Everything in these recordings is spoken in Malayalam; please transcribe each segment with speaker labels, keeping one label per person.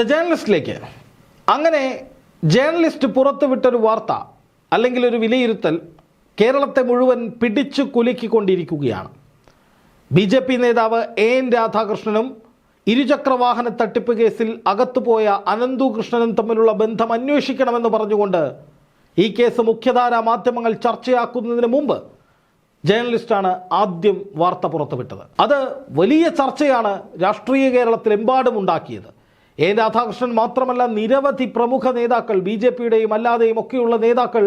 Speaker 1: ദ ജേർണലിസ്റ്റിലേക്ക് അങ്ങനെ ജേർണലിസ്റ്റ് പുറത്തുവിട്ടൊരു വാർത്ത അല്ലെങ്കിൽ ഒരു വിലയിരുത്തൽ കേരളത്തെ മുഴുവൻ പിടിച്ചു കുലുക്കിക്കൊണ്ടിരിക്കുകയാണ്. ബി ജെ പി നേതാവ് എ എൻ രാധാകൃഷ്ണനും ഇരുചക്രവാഹന തട്ടിപ്പ് കേസിൽ അകത്തുപോയ അനന്തു കൃഷ്ണനും തമ്മിലുള്ള ബന്ധം അന്വേഷിക്കണമെന്ന് പറഞ്ഞുകൊണ്ട് ഈ കേസ് മുഖ്യധാരാ മാധ്യമങ്ങൾ ചർച്ചയാക്കുന്നതിന് മുമ്പ് ജേർണലിസ്റ്റാണ് ആദ്യം വാർത്ത പുറത്തുവിട്ടത്. അത് വലിയ ചർച്ചയാണ് രാഷ്ട്രീയ കേരളത്തിലെമ്പാടും ഉണ്ടാക്കിയത് എ രാധാകൃഷ്ണൻ മാത്രമല്ല നിരവധി പ്രമുഖ നേതാക്കൾ ബി ജെ പിയുടെയും അല്ലാതെയും ഒക്കെയുള്ള നേതാക്കൾ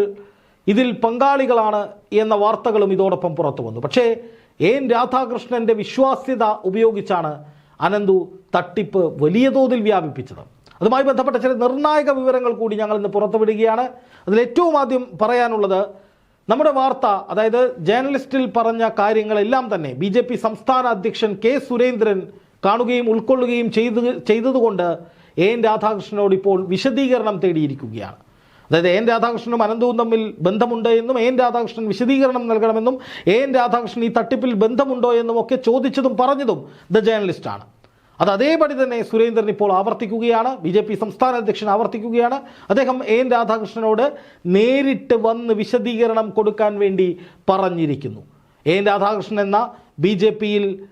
Speaker 1: ഇതിൽ പങ്കാളികളാണ് എന്ന വാർത്തകളും ഇതോടൊപ്പം പുറത്തു വന്നു. പക്ഷേ എൻ രാധാകൃഷ്ണന്റെ വിശ്വാസ്യത ഉപയോഗിച്ചാണ് അനന്തു തട്ടിപ്പ് വലിയ തോതിൽ വ്യാപിപ്പിച്ചത്. അതുമായി ബന്ധപ്പെട്ട ചില നിർണായക വിവരങ്ങൾ കൂടി ഞങ്ങൾ ഇന്ന് പുറത്തുവിടുകയാണ് അതിൽ ഏറ്റവും ആദ്യം പറയാനുള്ളത് നമ്മുടെ വാർത്ത അതായത് ജേർണലിസ്റ്റിൽ പറഞ്ഞ കാര്യങ്ങളെല്ലാം തന്നെ ബി സംസ്ഥാന അധ്യക്ഷൻ കെ സുരേന്ദ്രൻ കാണുകയും ഉൾക്കൊള്ളുകയും ചെയ്ത് ചെയ്തതുകൊണ്ട് എ എൻ രാധാകൃഷ്ണനോട് ഇപ്പോൾ വിശദീകരണം തേടിയിരിക്കുകയാണ്. അതായത് എൻ രാധാകൃഷ്ണനും അനന്തവും തമ്മിൽ ബന്ധമുണ്ട് എന്നും എൻ രാധാകൃഷ്ണൻ വിശദീകരണം നൽകണമെന്നും എൻ രാധാകൃഷ്ണൻ ഈ തട്ടിപ്പിൽ ബന്ധമുണ്ടോ എന്നും ഒക്കെ ചോദിച്ചതും പറഞ്ഞതും ദ ജേർണലിസ്റ്റാണ് അത് അതേപടി തന്നെ സുരേന്ദ്രൻ ഇപ്പോൾ ആവർത്തിക്കുകയാണ് ബി ജെ പി സംസ്ഥാന അധ്യക്ഷൻ ആവർത്തിക്കുകയാണ്. അദ്ദേഹം എൻ രാധാകൃഷ്ണനോട് നേരിട്ട് വന്ന് വിശദീകരണം കൊടുക്കാൻ വേണ്ടി പറഞ്ഞിരിക്കുന്നു. എൻ രാധാകൃഷ്ണൻ എന്ന ബി ജെ പിയിൽ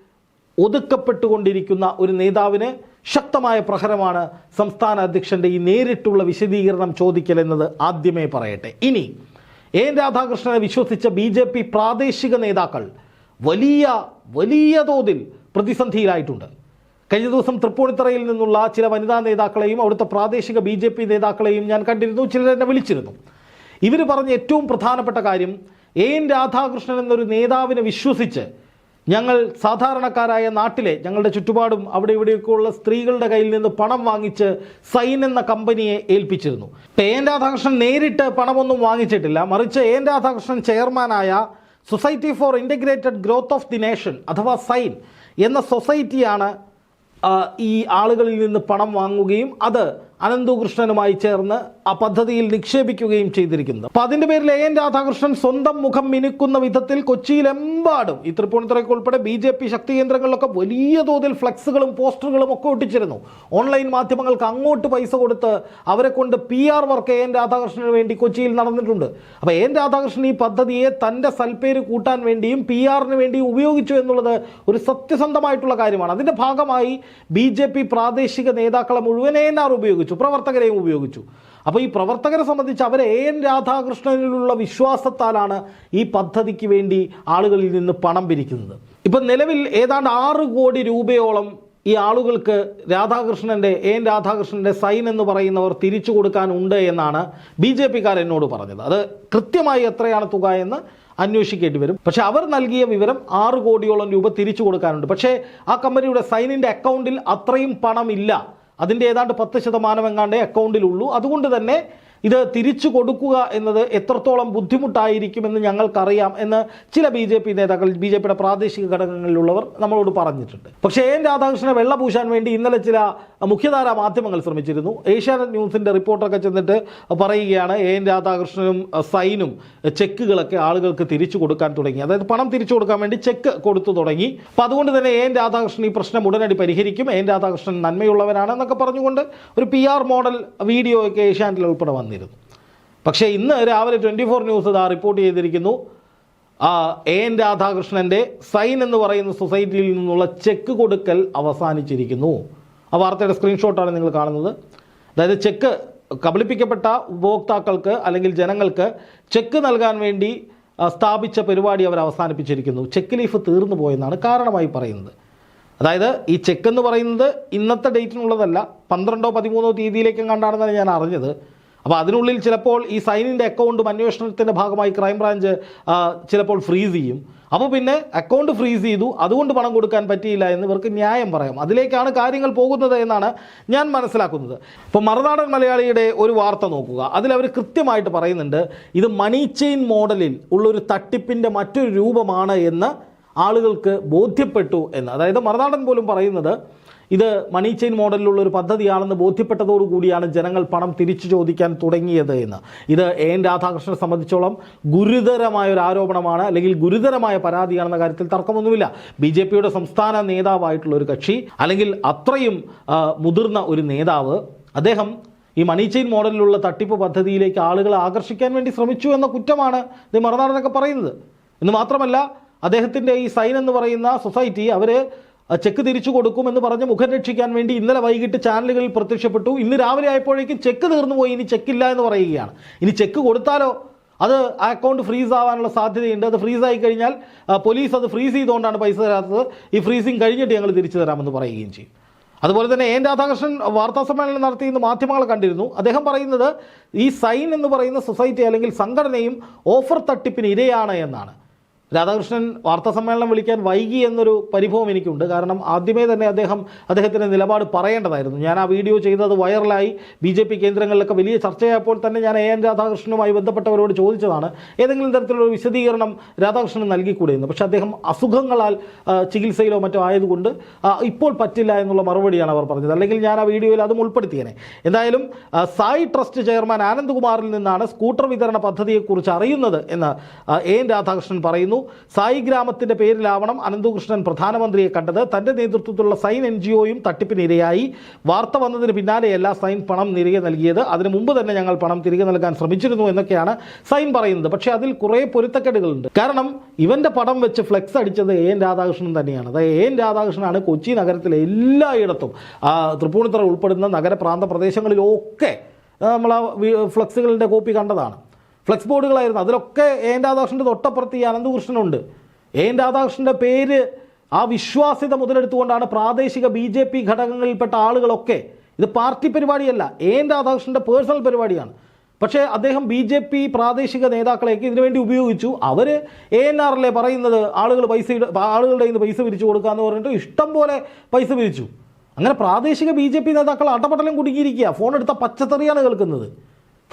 Speaker 1: ഒതുക്കപ്പെട്ടുകൊണ്ടിരിക്കുന്ന ഒരു നേതാവിന് ശക്തമായ പ്രഹരമാണ് സംസ്ഥാന അധ്യക്ഷന്റെ ഈ നേരിട്ടുള്ള വിശദീകരണം ചോദിക്കൽ എന്നത് ആദ്യമേ പറയട്ടെ. ഇനി എൻ രാധാകൃഷ്ണനെ വിശ്വസിച്ച ബി ജെ പി പ്രാദേശിക നേതാക്കൾ വലിയ വലിയ തോതിൽ പ്രതിസന്ധിയിലായിട്ടുണ്ട്. കഴിഞ്ഞ ദിവസം തൃപ്പൂണിത്തറയിൽ നിന്നുള്ള ചില വനിതാ നേതാക്കളെയും അവിടുത്തെ പ്രാദേശിക ബി ജെ പി നേതാക്കളെയും ഞാൻ കണ്ടിരുന്നു ചിലർ എന്നെ വിളിച്ചിരുന്നു. ഇവർ പറഞ്ഞ ഏറ്റവും പ്രധാനപ്പെട്ട കാര്യം എൻ രാധാകൃഷ്ണൻ എന്നൊരു നേതാവിനെ വിശ്വസിച്ച് ഞങ്ങൾ സാധാരണക്കാരായ നാട്ടിലെ ഞങ്ങളുടെ ചുറ്റുപാടും അവിടെ ഇവിടെയൊക്കെയുള്ള സ്ത്രീകളുടെ കയ്യിൽ നിന്ന് പണം വാങ്ങിച്ച് സൈൻ എന്ന കമ്പനിയെ ഏൽപ്പിച്ചിരുന്നു. എൻ രാധാകൃഷ്ണൻ നേരിട്ട് പണമൊന്നും വാങ്ങിച്ചിട്ടില്ല. മറിച്ച് എൻ രാധാകൃഷ്ണൻ ചെയർമാനായ society for integrated growth of the nation അഥവാ സൈൻ എന്ന സൊസൈറ്റിയാണ് ഈ ആളുകളിൽ നിന്ന് പണം വാങ്ങുകയും അത് അനന്തകൃഷ്ണനുമായി ചേർന്ന് ആ പദ്ധതിയിൽ നിക്ഷേപിക്കുകയും ചെയ്തിരിക്കുന്നത് അപ്പൊ അതിന്റെ പേരിൽ എ എൻ രാധാകൃഷ്ണൻ സ്വന്തം മുഖം മിനുക്കുന്ന വിധത്തിൽ കൊച്ചിയിലെമ്പാടും ഈ തൃപ്പൂണിത്തുറയ്ക്ക് ഉൾപ്പെടെ ബി ജെ പി ശക്തി കേന്ദ്രങ്ങളിലൊക്കെ വലിയ തോതിൽ ഫ്ലക്സുകളും പോസ്റ്ററുകളും ഒക്കെ ഒട്ടിച്ചിരുന്നു. ഓൺലൈൻ മാധ്യമങ്ങൾക്ക് അങ്ങോട്ട് പൈസ കൊടുത്ത് അവരെ കൊണ്ട് P R work A N രാധാകൃഷ്ണന് വേണ്ടി കൊച്ചിയിൽ നടന്നിട്ടുണ്ട്. അപ്പോൾ എ എൻ രാധാകൃഷ്ണൻ ഈ പദ്ധതിയെ തന്റെ സൽപ്പേര് കൂട്ടാൻ വേണ്ടിയും പി ആറിന് വേണ്ടിയും ഉപയോഗിച്ചു എന്നുള്ളത് ഒരു സത്യസന്ധമായിട്ടുള്ള കാര്യമാണ്. അതിന്റെ ഭാഗമായി ബി പ്രാദേശിക നേതാക്കളെ മുഴുവൻ എൻ ആർ ഉപയോഗിച്ചു. പ്രവർത്തകരെയും ഉപയോഗിച്ചു. അപ്പോൾ ഈ പ്രവർത്തകരെ സംബന്ധിച്ച് അവർ എ എൻ രാധാകൃഷ്ണനിലുള്ള വിശ്വാസത്താലാണ് ഈ പദ്ധതിക്ക് വേണ്ടി ആളുകളിൽ നിന്ന് പണം പിരിക്കുന്നത്. ഇപ്പം നിലവിൽ ഏതാണ്ട് ആറ് കോടി രൂപയോളം ഈ ആളുകൾക്ക് രാധാകൃഷ്ണന്റെ എ എൻ രാധാകൃഷ്ണന്റെ സൈൻ എന്ന് പറയുന്നവർ തിരിച്ചു കൊടുക്കാനുണ്ട് എന്നാണ് ബി ജെ പിക്കാർ എന്നോട് പറഞ്ഞത്. അത് കൃത്യമായി എത്രയാണ് തുക എന്ന് അന്വേഷിക്കേണ്ടി വരും. പക്ഷേ അവർ നൽകിയ വിവരം ആറ് കോടിയോളം രൂപ തിരിച്ചു കൊടുക്കാനുണ്ട്. പക്ഷേ ആ കമ്പനിയുടെ സൈനിന്റെ അക്കൗണ്ടിൽ അത്രയും പണമില്ല. അതിന്റെ ഏതാണ്ട് പത്ത് ശതമാനം എങ്ങാണ്ടേ അക്കൗണ്ടിലുള്ളൂ അതുകൊണ്ട് തന്നെ ഇത് തിരിച്ചു കൊടുക്കുക എന്നത് എത്രത്തോളം ബുദ്ധിമുട്ടായിരിക്കുമെന്ന് ഞങ്ങൾക്കറിയാം എന്ന് ചില ബി ജെ പി നേതാക്കൾ ബി ജെ പിയുടെ പ്രാദേശിക ഘടകങ്ങളിലുള്ളവർ നമ്മളോട് പറഞ്ഞിട്ടുണ്ട്. പക്ഷേ എൻ രാധാകൃഷ്ണനെ വെള്ള പൂശാൻ വേണ്ടി ഇന്നലെ ചില മുഖ്യധാരാ മാധ്യമങ്ങൾ ശ്രമിച്ചിരുന്നു. ഏഷ്യാനെറ്റ് ന്യൂസിന്റെ റിപ്പോർട്ടൊക്കെ ചെന്നിട്ട് പറയുകയാണ് എ എൻ രാധാകൃഷ്ണനും സൈനും ചെക്കുകളൊക്കെ ആളുകൾക്ക് തിരിച്ചു കൊടുക്കാൻ തുടങ്ങി. അതായത് പണം തിരിച്ചു കൊടുക്കാൻ വേണ്ടി ചെക്ക് കൊടുത്തു തുടങ്ങി. അപ്പോൾ അതുകൊണ്ട് തന്നെ എ എൻ രാധാകൃഷ്ണൻ ഈ പ്രശ്നം ഉടനടി പരിഹരിക്കും. എ എൻ രാധാകൃഷ്ണൻ നന്മയുള്ളവനാണ് എന്നൊക്കെ പറഞ്ഞുകൊണ്ട് ഒരു പി ആർ മോഡൽ വീഡിയോ ഒക്കെ ഏഷ്യാനെറ്റിൽ ഉൾപ്പെടെ വന്നിരുന്നു പക്ഷേ ഇന്ന് രാവിലെ ട്വന്റി ഫോർ ന്യൂസ് ഇതാ റിപ്പോർട്ട് ചെയ്തിരിക്കുന്നു. എ എൻ രാധാകൃഷ്ണന്റെ സൈൻ എന്ന് പറയുന്ന സൊസൈറ്റിയിൽ നിന്നുള്ള ചെക്ക് കൊടുക്കൽ അവസാനിച്ചിരിക്കുന്നു. ആ വാർത്തയുടെ സ്ക്രീൻഷോട്ടാണ് നിങ്ങൾ കാണുന്നത്. അതായത് ചെക്ക് കബളിപ്പിക്കപ്പെട്ട ഉപഭോക്താക്കൾക്ക് അല്ലെങ്കിൽ ജനങ്ങൾക്ക് ചെക്ക് നൽകാൻ വേണ്ടി സ്ഥാപിച്ച പരിപാടി അവർ അവസാനിപ്പിച്ചിരിക്കുന്നു. ചെക്ക് ലീഫ് തീർന്നു പോയെന്നാണ് കാരണമായി പറയുന്നത്. അതായത് ഈ ചെക്ക് എന്ന് പറയുന്നത് ഇന്നത്തെ ഡേറ്റിനുള്ളതല്ല പന്ത്രണ്ടോ പതിമൂന്നോ തീയതിയിലേക്കും കണ്ടാണെന്നാണ് ഞാൻ അറിഞ്ഞത്. അപ്പോൾ അതിനുള്ളിൽ ചിലപ്പോൾ ഈ സൈനിന്റെ അക്കൗണ്ടും അന്വേഷണത്തിന്റെ ഭാഗമായി ക്രൈംബ്രാഞ്ച് ചിലപ്പോൾ ഫ്രീസ് ചെയ്യും. അപ്പോൾ പിന്നെ അക്കൗണ്ട് ഫ്രീസ് ചെയ്തു. അതുകൊണ്ട് പണം കൊടുക്കാൻ പറ്റിയില്ല എന്ന് ഇവർക്ക് ന്യായം പറയാം. അതിലേക്കാണ് കാര്യങ്ങൾ പോകുന്നത് എന്നാണ് ഞാൻ മനസ്സിലാക്കുന്നത്. ഇപ്പോൾ മറുനാടൻ മലയാളിയുടെ ഒരു വാർത്ത നോക്കുക. അതിൽ അവർ കൃത്യമായിട്ട് പറയുന്നുണ്ട് ഇത് മണി ചെയിൻ മോഡലിൽ ഉള്ളൊരു തട്ടിപ്പിന്റെ മറ്റൊരു രൂപമാണ് എന്ന് ആളുകൾക്ക് ബോധ്യപ്പെട്ടു എന്ന്. അതായത് മറുനാടൻ പോലും പറയുന്നത് ഇത് മണി ചെയിൻ മോഡലിലുള്ള ഒരു പദ്ധതിയാണെന്ന് ബോധ്യപ്പെട്ടതോടുകൂടിയാണ് ജനങ്ങൾ പണം തിരിച്ചു ചോദിക്കാൻ തുടങ്ങിയത് എന്ന്. ഇത് എ എൻ രാധാകൃഷ്ണനെ സംബന്ധിച്ചോളം ഗുരുതരമായ ഒരു ആരോപണമാണ് അല്ലെങ്കിൽ ഗുരുതരമായ പരാതിയാണെന്ന കാര്യത്തിൽ തർക്കമൊന്നുമില്ല. ബി ജെ പിയുടെ സംസ്ഥാന നേതാവായിട്ടുള്ള ഒരു കക്ഷി അല്ലെങ്കിൽ അത്രയും മുതിർന്ന ഒരു നേതാവ്. അദ്ദേഹം ഈ മണി ചെയിൻ മോഡലിലുള്ള തട്ടിപ്പ് പദ്ധതിയിലേക്ക് ആളുകളെ ആകർഷിക്കാൻ വേണ്ടി ശ്രമിച്ചു എന്ന കുറ്റമാണ് ഇത് മറുനാടനൊക്കെ പറയുന്നത്. എന്ന് മാത്രമല്ല അദ്ദേഹത്തിന്റെ ഈ സൈൻ എന്ന് പറയുന്ന സൊസൈറ്റി അവർ ചെക്ക് തിരിച്ചു കൊടുക്കുമെന്ന് പറഞ്ഞ് മുഖം രക്ഷിക്കാൻ വേണ്ടി ഇന്നലെ വൈകിട്ട് ചാനലുകളിൽ പ്രത്യക്ഷപ്പെട്ടു. ഇന്ന് രാവിലെ ആയപ്പോഴേക്കും ചെക്ക് തീർന്നുപോയി ഇനി ചെക്കില്ല എന്ന് പറയുകയാണ്. ഇനി ചെക്ക് കൊടുത്താലോ? അത് ആ അക്കൗണ്ട് ഫ്രീസ് ആവാനുള്ള സാധ്യതയുണ്ട്. അത് ഫ്രീസ് ആയി കഴിഞ്ഞാൽ പോലീസ് അത് ഫ്രീസ് ചെയ്തുകൊണ്ടാണ് പൈസ തരാത്തത്. ഈ ഫ്രീസിങ് കഴിഞ്ഞിട്ട് ഞങ്ങൾ തിരിച്ചു തരാമെന്ന് പറയുകയും ചെയ്യും. അതുപോലെ തന്നെ എൻ. രാധാകൃഷ്ണൻ വാർത്താ സമ്മേളനം നടത്തി ഇന്ന് മാധ്യമങ്ങൾ കണ്ടിരുന്നു. അദ്ദേഹം പറയുന്നത് ഈ സൈൻ എന്ന് പറയുന്ന സൊസൈറ്റി അല്ലെങ്കിൽ സംഘടനയും ഓഫർ തട്ടിപ്പിന് ഇരയാണ് എന്നാണ്. രാധാകൃഷ്ണൻ വാർത്താ സമ്മേളനം വിളിക്കാൻ വൈകി എന്നൊരു പരിഭവം എനിക്കുണ്ട്. കാരണം ആദ്യമേ തന്നെ അദ്ദേഹം അദ്ദേഹത്തിന്റെ നിലപാട് പറയേണ്ടതായിരുന്നു. ഞാൻ ആ വീഡിയോ ചെയ്തത് വൈറലായി. ബി ജെ പി കേന്ദ്രങ്ങളിലൊക്കെ വലിയ ചർച്ചയായപ്പോൾ തന്നെ ഞാൻ എ എൻ രാധാകൃഷ്ണനുമായി ബന്ധപ്പെട്ടവരോട് ചോദിച്ചതാണ്. ഏതെങ്കിലും തരത്തിലുള്ള വിശദീകരണം രാധാകൃഷ്ണൻ നൽകിക്കൂടെ എന്ന് പക്ഷേ അദ്ദേഹം അസുഖങ്ങളാൽ ചികിത്സയിലോ മറ്റോ ആയതുകൊണ്ട് ഇപ്പോൾ പറ്റില്ല എന്നുള്ള മറുപടിയാണ് അവർ പറഞ്ഞത്. അല്ലെങ്കിൽ ഞാൻ ആ വീഡിയോയിൽ അതും ഉൾപ്പെടുത്തിയേനെ. എന്തായാലും സായി ട്രസ്റ്റ് ചെയർമാൻ ആനന്ദ്കുമാറിൽ നിന്നാണ് സ്കൂട്ടർ വിതരണ പദ്ധതിയെക്കുറിച്ച് അറിയുന്നത് എന്ന് എ എൻ രാധാകൃഷ്ണൻ പറയുന്നു. സായി ഗ്രാമത്തിന്റെ പേരിലാവണം അനന്തകൃഷ്ണൻ പ്രധാനമന്ത്രിയെ കണ്ടത്. തന്റെ നേതൃത്വത്തിലുള്ള സൈൻ എൻ ജി ഒയും തട്ടിപ്പിനിരയായി. വാർത്ത വന്നതിന് പിന്നാലെയല്ല സൈൻ പണം തിരികെ നൽകിയത്. അതിനു മുമ്പ് തന്നെ ഞങ്ങൾ പണം തിരികെ നൽകാൻ ശ്രമിച്ചിരുന്നു എന്നൊക്കെയാണ് സൈൻ പറയുന്നത്. പക്ഷേ അതിൽ കുറേ പൊരുത്തക്കേടുകളുണ്ട്. കാരണം ഇവന്റെ പടം വെച്ച് ഫ്ലെക്സ് അടിച്ചത് എ എൻ രാധാകൃഷ്ണൻ തന്നെയാണ്. അതായത് എ എൻ രാധാകൃഷ്ണനാണ് കൊച്ചി നഗരത്തിലെ എല്ലായിടത്തും. തൃപ്പൂണിത്തറ ഉൾപ്പെടുന്ന നഗരപ്രാന്ത പ്രദേശങ്ങളിലൊക്കെ നമ്മൾ ഫ്ലെക്സുകളുടെ കോപ്പി കണ്ടതാണ്. ഫ്ലെക്സ് ബോർഡുകളായിരുന്നു. അതിലൊക്കെ എ എൻ രാധാകൃഷ്ണന്റെ തൊട്ടപ്പുറത്ത് ഈ അനന്തകൃഷ്ണനുണ്ട്. എ എൻ രാധാകൃഷ്ണന്റെ പേര് ആ വിശ്വാസ്യത മുതലെടുത്തുകൊണ്ടാണ് പ്രാദേശിക ബി ജെ പി ഘടകങ്ങളിൽപ്പെട്ട ആളുകളൊക്കെ ഇത് പാർട്ടി പരിപാടിയല്ല എ എൻ രാധാകൃഷ്ണന്റെ പേഴ്സണൽ പരിപാടിയാണ്. പക്ഷേ അദ്ദേഹം ബി ജെ പി പ്രാദേശിക നേതാക്കളെയൊക്കെ ഇതിനുവേണ്ടി ഉപയോഗിച്ചു. അവർ എ എൻ ആറിലെ പറയുന്നത് ആളുകൾ പൈസ ആളുകളുടെ നിന്ന് പൈസ പിരിച്ചു കൊടുക്കാന്ന് പറഞ്ഞിട്ട് ഇഷ്ടം പോലെ പൈസ പിരിച്ചു. അങ്ങനെ പ്രാദേശിക ബി ജെ പി നേതാക്കൾ അടപടലം കുടുങ്ങിയിരിക്കുക ഫോൺ എടുത്ത പച്ചത്തറിയാണ് കേൾക്കുന്നത്.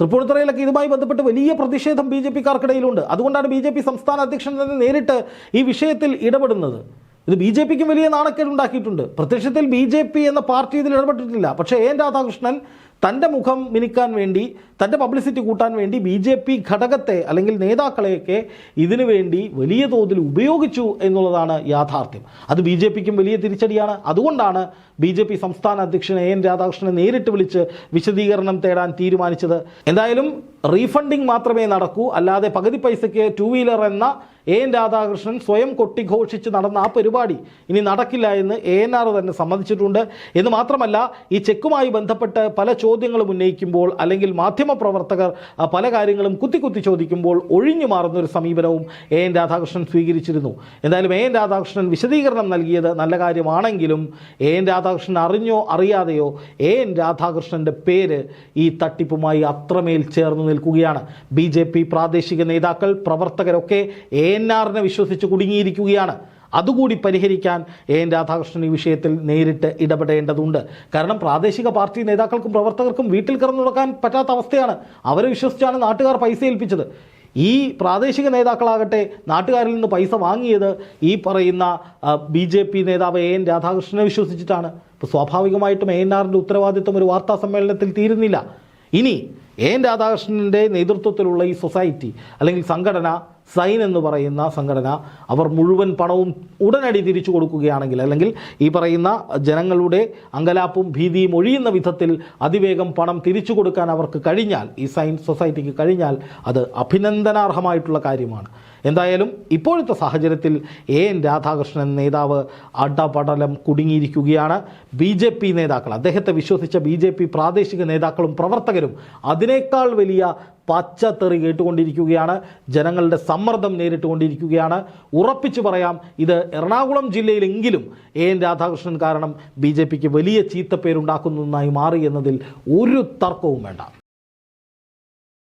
Speaker 1: തൃപ്പൂണിത്തുറയിലൊക്കെ ഇതുമായി ബന്ധപ്പെട്ട് വലിയ പ്രതിഷേധം ബി ജെ പിക്കാർക്കിടയിലുണ്ട്. അതുകൊണ്ടാണ് ബി ജെ പി സംസ്ഥാന അധ്യക്ഷൻ തന്നെ നേരിട്ട് ഈ വിഷയത്തിൽ ഇടപെടുന്നത്. ഇത് ബി ജെ പിക്കും വലിയ നാണക്കേട് ഉണ്ടാക്കിയിട്ടുണ്ട്. പ്രത്യക്ഷത്തിൽ ബി ജെ പി എന്ന പാർട്ടി ഇതിൽ ഇടപെട്ടിട്ടില്ല. പക്ഷേ എൻ രാധാകൃഷ്ണൻ തന്റെ മുഖം മിനിക്കാൻ വേണ്ടി തന്റെ പബ്ലിസിറ്റി കൂട്ടാൻ വേണ്ടി ബി ജെ പി ഘടകത്തെ അല്ലെങ്കിൽ നേതാക്കളെയൊക്കെ ഇതിനു വേണ്ടി വലിയ തോതിൽ ഉപയോഗിച്ചു എന്നുള്ളതാണ് യാഥാർത്ഥ്യം. അത് ബി ജെ പിക്കും വലിയ തിരിച്ചടിയാണ്. അതുകൊണ്ടാണ് ബി ജെ പി സംസ്ഥാന അധ്യക്ഷൻ എ എൻ രാധാകൃഷ്ണനെ നേരിട്ട് വിളിച്ച് വിശദീകരണം തേടാൻ തീരുമാനിച്ചത്. എന്തായാലും റീഫണ്ടിങ് മാത്രമേ നടക്കൂ. അല്ലാതെ പകുതി പൈസയ്ക്ക് ടു വീലർ എന്ന എ എൻ രാധാകൃഷ്ണൻ സ്വയം കൊട്ടിഘോഷിച്ച് നടന്ന ആ പരിപാടി ഇനി നടക്കില്ല എന്ന് എ എൻ ആർ തന്നെ സമ്മതിച്ചിട്ടുണ്ട്. എന്ന് മാത്രമല്ല ഈ ചെക്കുമായി ബന്ധപ്പെട്ട് പല ചോദ്യങ്ങളും ഉന്നയിക്കുമ്പോൾ അല്ലെങ്കിൽ മാധ്യമപ്രവർത്തകർ ആ, പല കാര്യങ്ങളും കുത്തി കുത്തി ചോദിക്കുമ്പോൾ ഒഴിഞ്ഞു മാറുന്ന ഒരു സമീപനവും എ എൻ രാധാകൃഷ്ണൻ സ്വീകരിച്ചിരുന്നു. എന്തായാലും എ എൻ രാധാകൃഷ്ണൻ വിശദീകരണം നൽകിയത് നല്ല കാര്യമാണെങ്കിലും എ എൻ രാധാകൃഷ്ണൻ അറിഞ്ഞോ അറിയാതെയോ എ എൻ രാധാകൃഷ്ണന്റെ പേര് ഈ തട്ടിപ്പുമായി അത്രമേൽ ചേർന്ന് നിൽക്കുകയാണ്. ബി പ്രാദേശിക നേതാക്കൾ പ്രവർത്തകരൊക്കെ എ എൻ ആറിനെ വിശ്വസിച്ച് കുടുങ്ങിയിരിക്കുകയാണ്. അതുകൂടി പരിഹരിക്കാൻ എ എൻ രാധാകൃഷ്ണൻ ഈ വിഷയത്തിൽ നേരിട്ട് ഇടപെടേണ്ടതുണ്ട്. കാരണം പ്രാദേശിക പാർട്ടി നേതാക്കൾക്കും പ്രവർത്തകർക്കും വീട്ടിൽ കിടന്നു നടക്കാൻ പറ്റാത്ത അവസ്ഥയാണ് അവരെ വിശ്വസിച്ചാണ് നാട്ടുകാർ പൈസ ഏൽപ്പിച്ചത്. ഈ പ്രാദേശിക നേതാക്കളാകട്ടെ നാട്ടുകാരിൽ നിന്ന് പൈസ വാങ്ങിയത് ഈ പറയുന്ന ബി ജെ പി നേതാവ് എ എൻ രാധാകൃഷ്ണനെ വിശ്വസിച്ചിട്ടാണ്. ഇപ്പോൾ സ്വാഭാവികമായിട്ടും എ എൻ ആറിന്റെ ഉത്തരവാദിത്വം ഒരു വാർത്താ സമ്മേളനത്തിൽ തീരുന്നില്ല. ഇനി എൻ രാധാകൃഷ്ണന്റെ നേതൃത്വത്തിലുള്ള ഈ സൊസൈറ്റി അല്ലെങ്കിൽ സംഘടന സൈൻ എന്ന് പറയുന്ന സംഘടന അവർ മുഴുവൻ പണവും ഉടനടി തിരിച്ചു കൊടുക്കുകയാണെങ്കിൽ അല്ലെങ്കിൽ ഈ പറയുന്ന ജനങ്ങളുടെ അങ്കലാപ്പും ഭീതിയും ഒഴിയുന്ന വിധത്തിൽ അതിവേഗം പണം തിരിച്ചു കൊടുക്കാൻ അവർക്ക് കഴിഞ്ഞാൽ ഈ സൈൻ സൊസൈറ്റിക്ക് കഴിഞ്ഞാൽ അത് അഭിനന്ദനാർഹമായിട്ടുള്ള കാര്യമാണ്. എന്തായാലും ഇപ്പോഴത്തെ സാഹചര്യത്തിൽ എ എൻ രാധാകൃഷ്ണൻ നേതാവ് അടപടലം കുടുങ്ങിയിരിക്കുകയാണ്. ബി ജെ പി നേതാക്കൾ അദ്ദേഹത്തെ വിശ്വസിച്ച ബി ജെ പി പ്രാദേശിക നേതാക്കളും പ്രവർത്തകരും അതിനേക്കാൾ വലിയ പച്ചത്തെറി കേട്ടുകൊണ്ടിരിക്കുകയാണ്. ജനങ്ങളുടെ സമ്മർദ്ദം നേരിട്ടുകൊണ്ടിരിക്കുകയാണ്. ഉറപ്പിച്ചു പറയാം ഇത് എറണാകുളം ജില്ലയിലെങ്കിലും എ എൻ രാധാകൃഷ്ണൻ കാരണം ബി ജെ പിക്ക് വലിയ ചീത്തപ്പേരുണ്ടാക്കുന്നതായി മാറി എന്നതിൽ ഒരു തർക്കവും വേണ്ട.